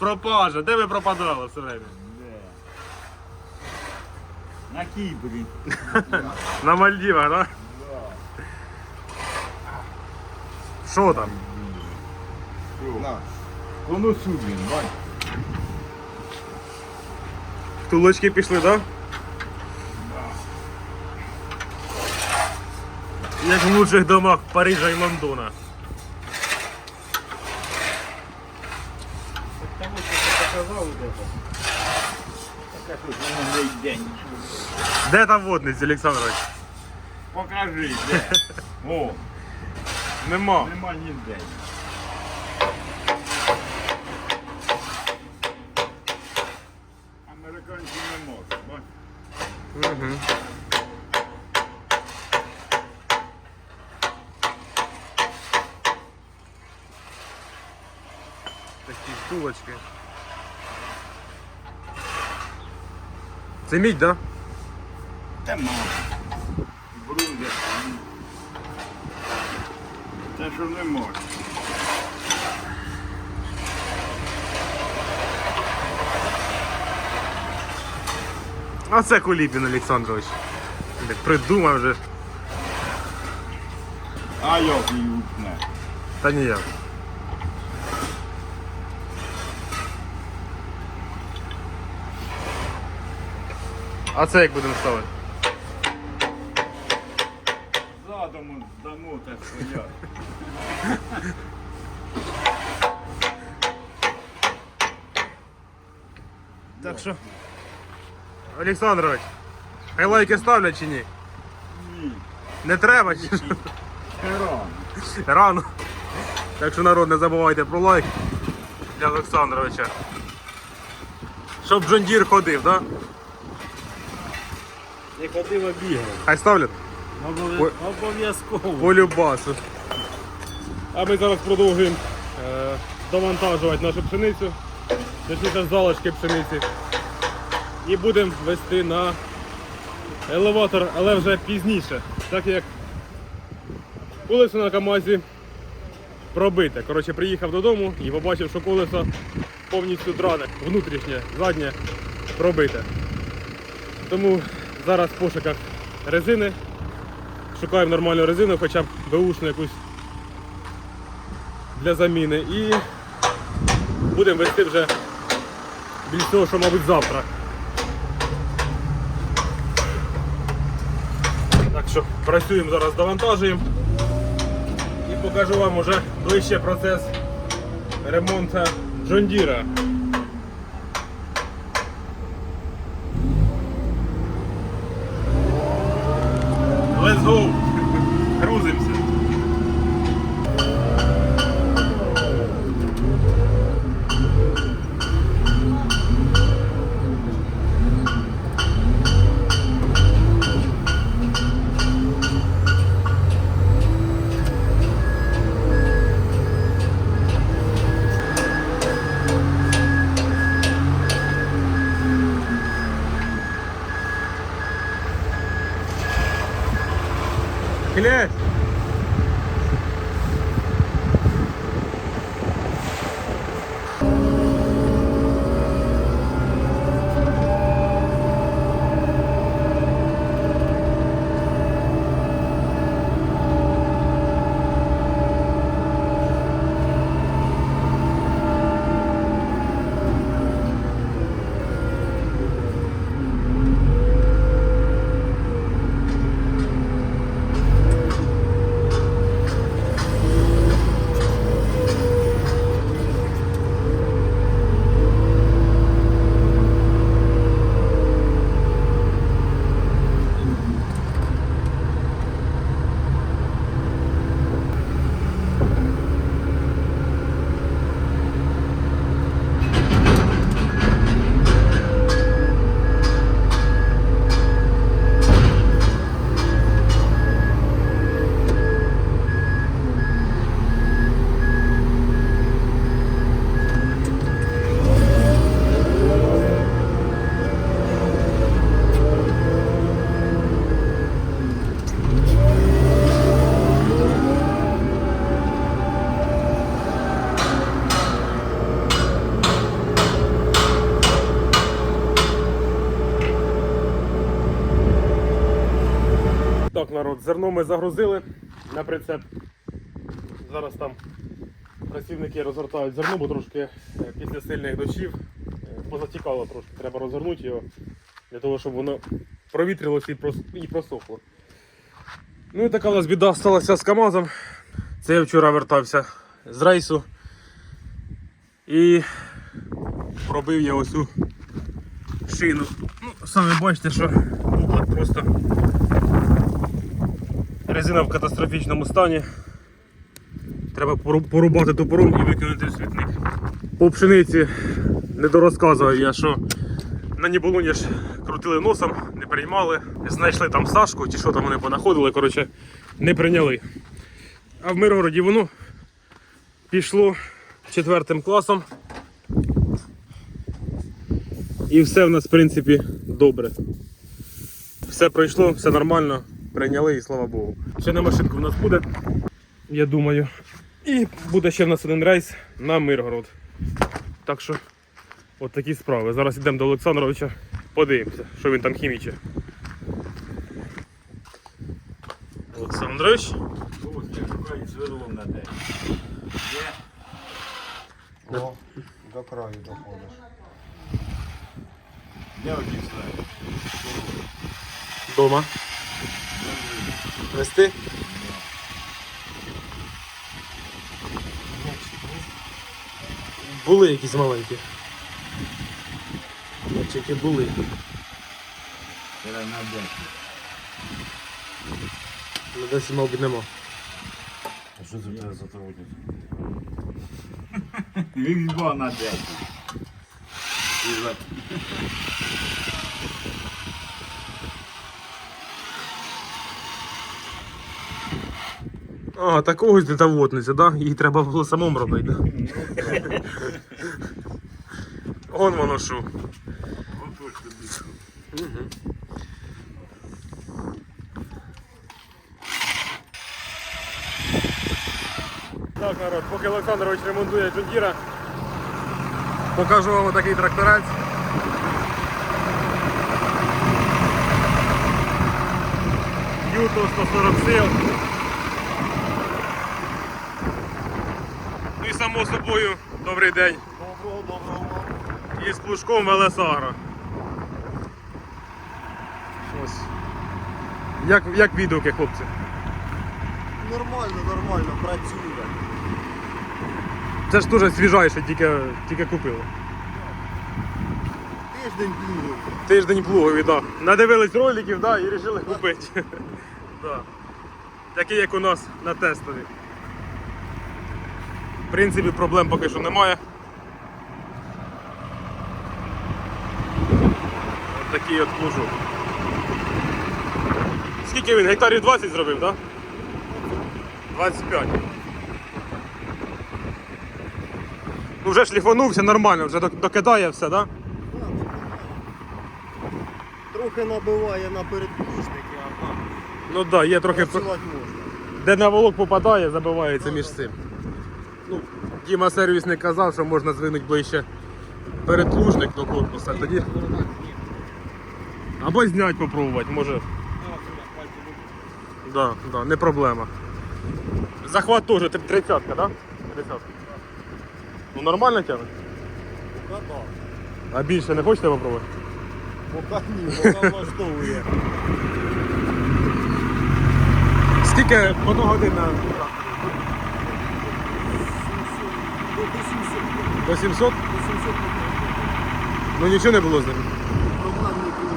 Пропажа. Де ви пропадали все время? На Кипре. На Мальдівах, так? Да? Що там? На. Конусу, блин, бать. Тулочки пішли? Да? Як в лучших домах Парижа і Лондона. Де там водниці, Олександрович? Покажи, де. О, Нема. нема ніде. Американці не можуть, бач. Угу. Такі втулочки. Це мідь, да? Та мало. Брудер. Те, що не може. А це Куліпін Олександрович. Придумав вже. А як її утне? Та ніяк. А це як будемо ставити? Задуму дамо те, що я. Так що. Олександрович, хай лайки ставлять чи ні? Ні. Не треба чи що? Рано. Рано. Так що народ, не забувайте про лайк для Олександровича. Щоб Джон Дір ходив, так? Да? Не ходив, а бігав. Хай ставлять Обов'я- Обов'язково. по любасу. А ми зараз продовжуємо е, довантажувати нашу пшеницю, точніше залишки пшениці. І будемо вести на елеватор, але вже пізніше, так як колесо на КАМАЗі пробите. Коротше, приїхав додому і побачив, що колесо повністю дране, внутрішнє, заднє пробите. Тому зараз в пошуках резини. Шукаємо нормальну резину, хоча б беушну якусь для заміни. І будемо вести вже більш того, що, мабуть, завтра. Так що працюємо зараз, довантажуємо і покажу вам уже ближче процес ремонту Джондіра. Let's go. Так, народ, зерно ми загрузили на прицеп. Зараз там працівники розгортають зерно, бо трошки е, після сильних дощів е, позатікало трошки. Треба розгорнути його для того, щоб воно провітрилося і просохло. Ну і така у нас біда сталася з КАМАЗом. Це я вчора вертався з рейсу і пробив я ось цю шину. Ну, самі бачите, що от просто резина в катастрофічному стані. Треба порубати топором і викинути світник. По пшениці не дорозказував я, що на Ніболоні ж крутили носом, не приймали. Знайшли там Сашку, чи що там вони понаходили, коротше, не прийняли. А в Миргороді воно пішло четвертим класом. І все в нас, в принципі, добре. Все пройшло, все нормально, прийняли і слава Богу. Ще на машинку в нас буде, я думаю. І буде ще в нас один рейс на Миргород. Так що, от такі справи. Зараз йдемо до Олександровича, подивимося, що він там хіміче. Олександрович. Ось я шукаю сверло на день. Є. О, до краю доходиш. Я одійшла. Дома. Вести? Були якісь маленькі. Мальчики були. На. Ну десь, мабуть, нема. А що це мене за проводять? Він був на день. А, так ось де та водниця, да? Її треба було самому робити, да? Он воно що. Отож тобі. Так, народ, поки Олександрович ремонтує джундіра, покажу вам такий тракторець. Юто 140 сил. Собою, добрий день. Доброго, доброго. І з плужком Велесагра. Ось. Як, як відгуки, хлопці? Нормально, нормально, працює. Це ж дуже свіжайше, тільки, тільки купили. Тиждень плюнув. Тиждень плугові, да. Надивились роликів, да, і вирішили купити. да. Такий, як у нас на тестові. В принципі, проблем поки що немає. От такий от плужок. Скільки він? Гектарів 20 зробив, так? Да? 25. Ну вже шліфанувся нормально, вже докидає все, так? Да? Трохи набиває на передплужники, а Ну так, да, є трохи. Де на волок попадає, забивається між цим. Ну, Діма сервісник казав, що можна звинути ближче передплужник до корпуса. Тоді... Або зняти попробувати, може. Да, да, не проблема. Захват теж 30-ка, так? Да? 30 Ну нормально тягне? Поки так. А більше не хочете попробувати? Поки ні, поки влаштовує. Скільки одна година До 800. до 700? До 700 Ну нічого не було з ним. проблем не було.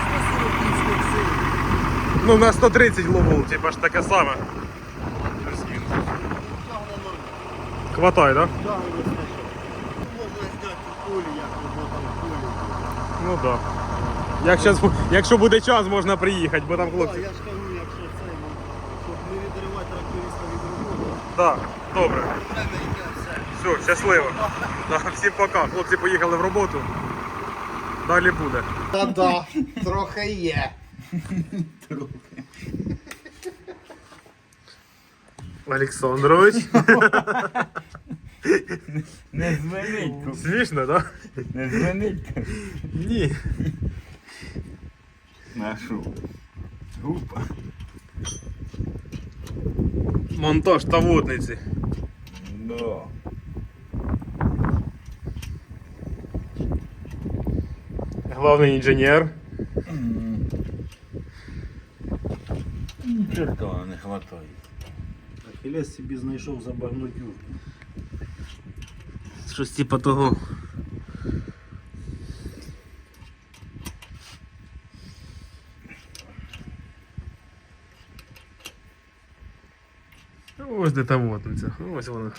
140 кінських сил. Ну на 130 ловол, типа ж таке саме. Хватай, так? Да? Можна зняти полі, як там полі. Ну так. Як щас, якщо буде час, можна приїхати, бо там хлопці. я ж кажу, якщо це, ну, щоб не відривати тракториста Так, добре. треба йти все. Все, щасливо. Да, всім пока. Хлопці поїхали в роботу. Далі буде. Та-да, трохи є. Олександрович. Не дзвонить. Смішно, так? Не дзвонить. Ні. На що? Монтаж та водниці. Да. Главний інженер. Черта не хватає. Ахілес собі знайшов забагну дюрку. Щось типа того. Ось де та водниця. Ось вона.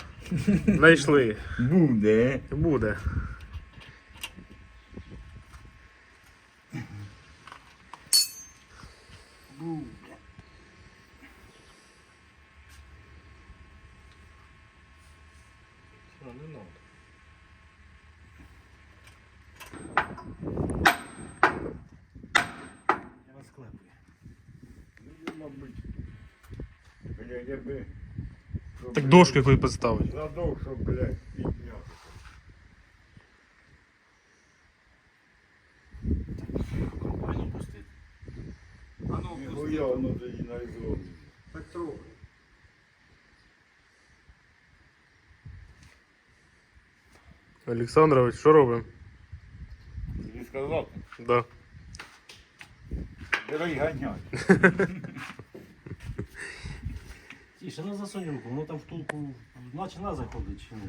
Знайшли. Буде. Буде. Буде. дошку якої поставить. Задов, щоб, блядь, підняти. Компанію пустити. А ну, Ніхуя воно тоді на ізломі. Так трохи. Олександрович, що робимо? Тобі сказав, Да. бери ганяй. Тише, ну засунь руку, воно там втулку, наче на заходить чи ні?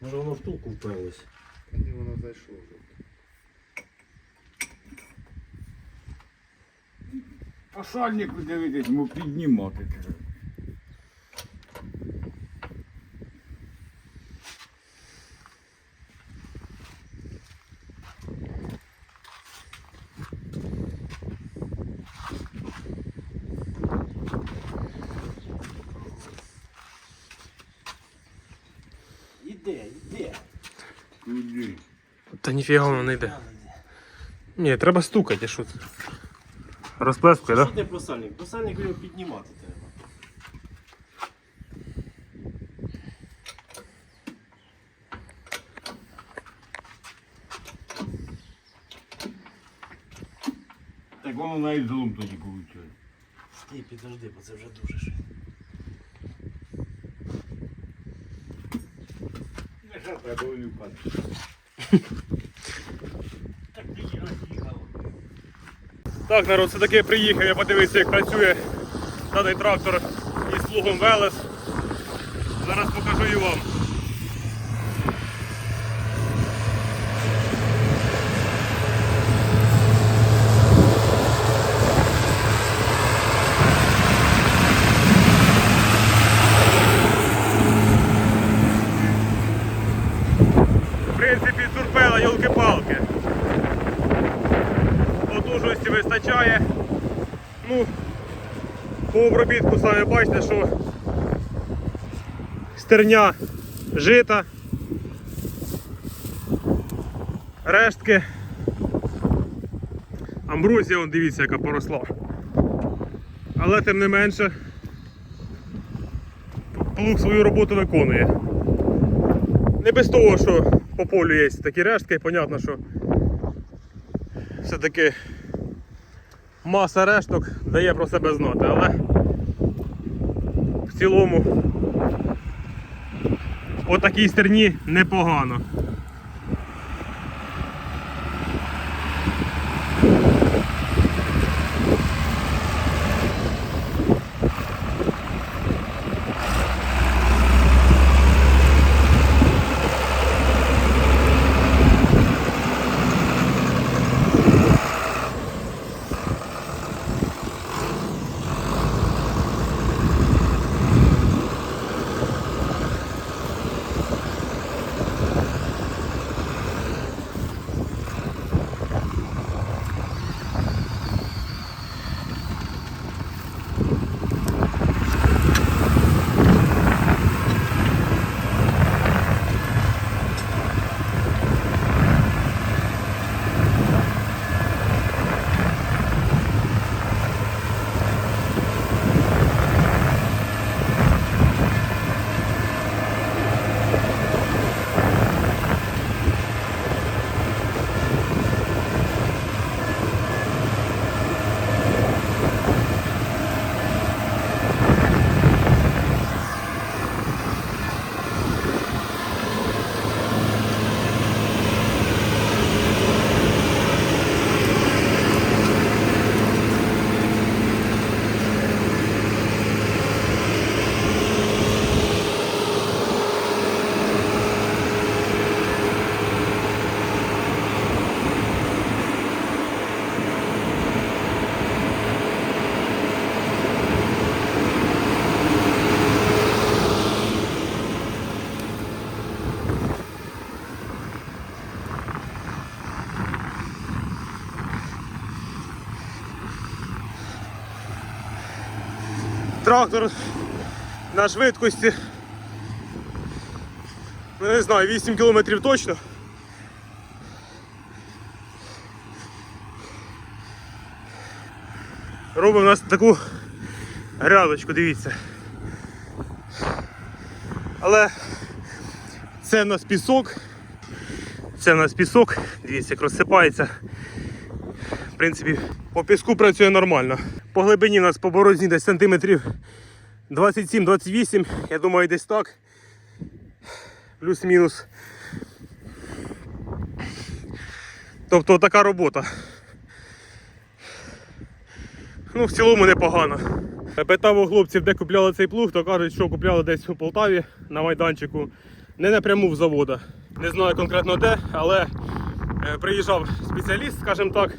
Може воно втулку вперлось. Ні, воно зайшло вже. По сальнику дивитись, йому піднімати треба. Та ніфіга воно не йде. Ні, треба стукати, а що це? Розплескує, Що так? ти про сальник? Про сальник його піднімати треба. Так воно на ізлом тоді виходить. Ти підожди, бо це вже дуже щось. Що треба. Так народ, все-таки приїхав, я подивився, як працює даний трактор із слугом Велес. Зараз покажу і вам. В принципі, турпела, йолки-палки. Потужності вистачає. Ну, по обробітку самі бачите, що стерня жита, рештки. Амброзія, он, дивіться, яка поросла. Але тим не менше, плуг свою роботу виконує. Не без того, що по полю є такі рештки, понятно, що все-таки маса решток дає про себе знати, але в цілому по такій стерні непогано. Трактор на швидкості. Ну, не знаю, 8 кілометрів точно. Робимо у нас таку грядочку, дивіться. Але це в нас пісок. Це в нас пісок, дивіться, як розсипається. В принципі, по піску працює нормально. По глибині у нас по борозні десь сантиметрів 27-28, я думаю, десь так. Плюс-мінус. Тобто така робота. Ну, в цілому непогано. Питав у хлопців, де купляли цей плуг, то кажуть, що купляли десь у Полтаві на майданчику, не напряму в завода. Не знаю конкретно де, але е, приїжджав спеціаліст, скажімо так,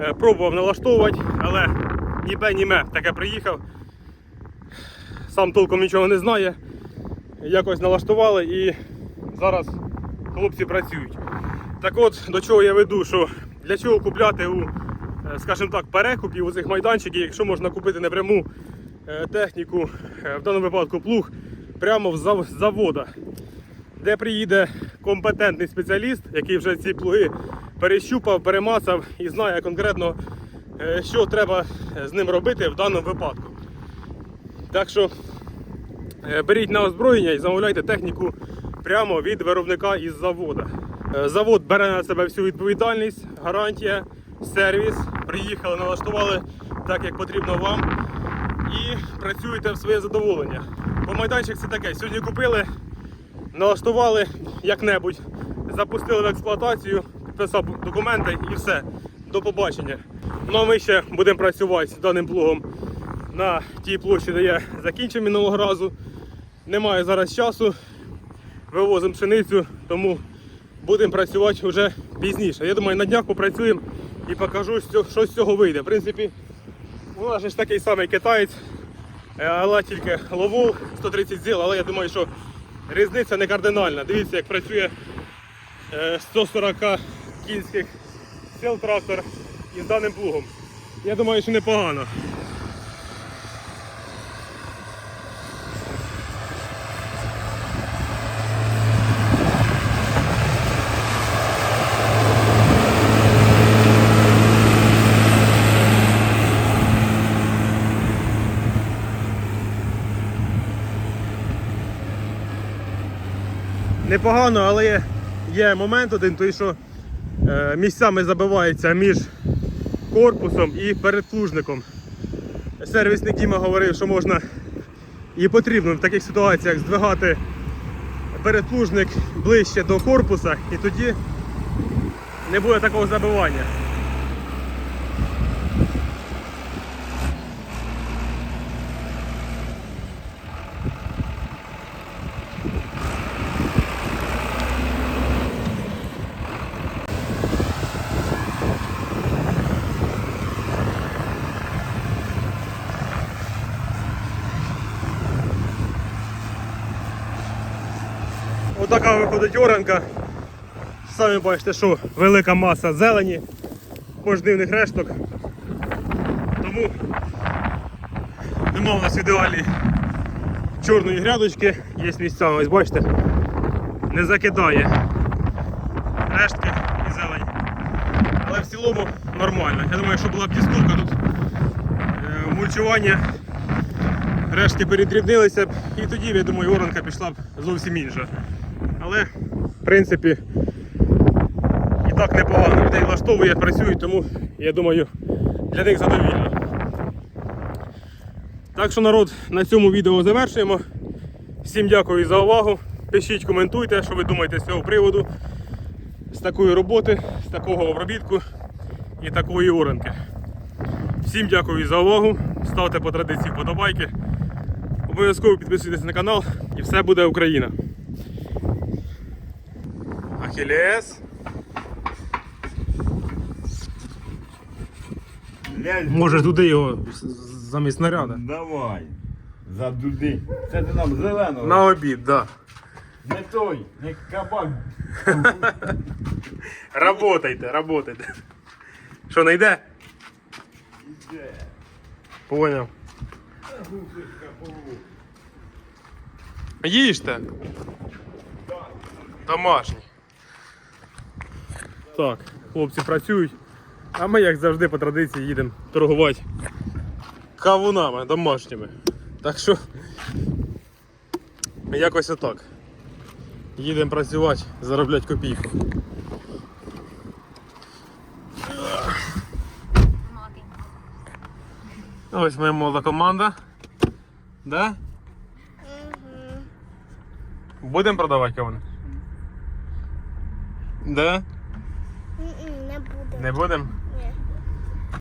е, пробував налаштовувати, але ні бе, ні ме таке приїхав. Сам толком нічого не знає. Якось налаштували і зараз хлопці працюють. Так от, до чого я веду, що для чого купляти у, е, скажімо так, перекупів у цих майданчиків, якщо можна купити напряму е, техніку, е, в даному випадку плуг, прямо з завода, де приїде компетентний спеціаліст, який вже ці плуги перещупав, перемацав і знає конкретно, що треба е, з ним робити в даному випадку. Так що Е, Беріть на озброєння і замовляйте техніку прямо від виробника із завода. Е, Завод бере на себе всю відповідальність, гарантія, сервіс. Приїхали, налаштували так, як потрібно вам. І працюєте в своє задоволення. Бо майданчик це таке. Сьогодні купили, налаштували як-небудь, запустили в експлуатацію, підписав документи і все. До побачення. Ну а ми ще будемо працювати з даним плугом на тій площі, де я закінчив минулого разу. Немає зараз часу, вивозимо пшеницю, тому будемо працювати вже пізніше. Я думаю, на днях попрацюємо і покажу, що з цього вийде. В принципі, у нас ж такий самий китаєць, е, але тільки ловол 130 зіл, але я думаю, що різниця не кардинальна. Дивіться, як працює е, 140 кінських сил трактор із даним плугом. Я думаю, що непогано. непогано, але є, момент один, той що місцями забивається між корпусом і передплужником. Сервісник Діма говорив, що можна і потрібно в таких ситуаціях здвигати передплужник ближче до корпуса і тоді не буде такого забивання. Виходить оранка. Самі бачите, що велика маса зелені, пожнивних решток. Тому нема у нас ідеальної чорної грядочки, є місця, ось бачите, не закидає рештки і зелень. Але в цілому нормально. Я думаю, якщо була б дістовка тут е, мульчування, рештки передрібнилися б і тоді, я думаю, оранка пішла б зовсім інша. Але, в принципі, і так непогано людей влаштовує, працюють, тому я думаю, для них задовільно. Так що, народ, на цьому відео завершуємо. Всім дякую за увагу. Пишіть, коментуйте, що ви думаєте з цього приводу, з такої роботи, з такого обробітку і такої оранки. Всім дякую за увагу. Ставте по традиції вподобайки. Обов'язково підписуйтесь на канал і все буде Україна. Ахілес. Лязь, Може туди його замість снаряда. давай. Задуди. Це ти нам зеленого. На обід, так. Не той, не кабак. Да. Работайте, работайте. Що, не йде? Іде. Поняв. Губочка Їжте. Домашні. Так, хлопці працюють. А ми, як завжди, по традиції їдемо торгувати кавунами домашніми. Так що якось отак. Їдемо працювати, заробляти копійку. Ось моя молода команда. Да? Будемо продавати кавуни? Да? Не буде. Будемо?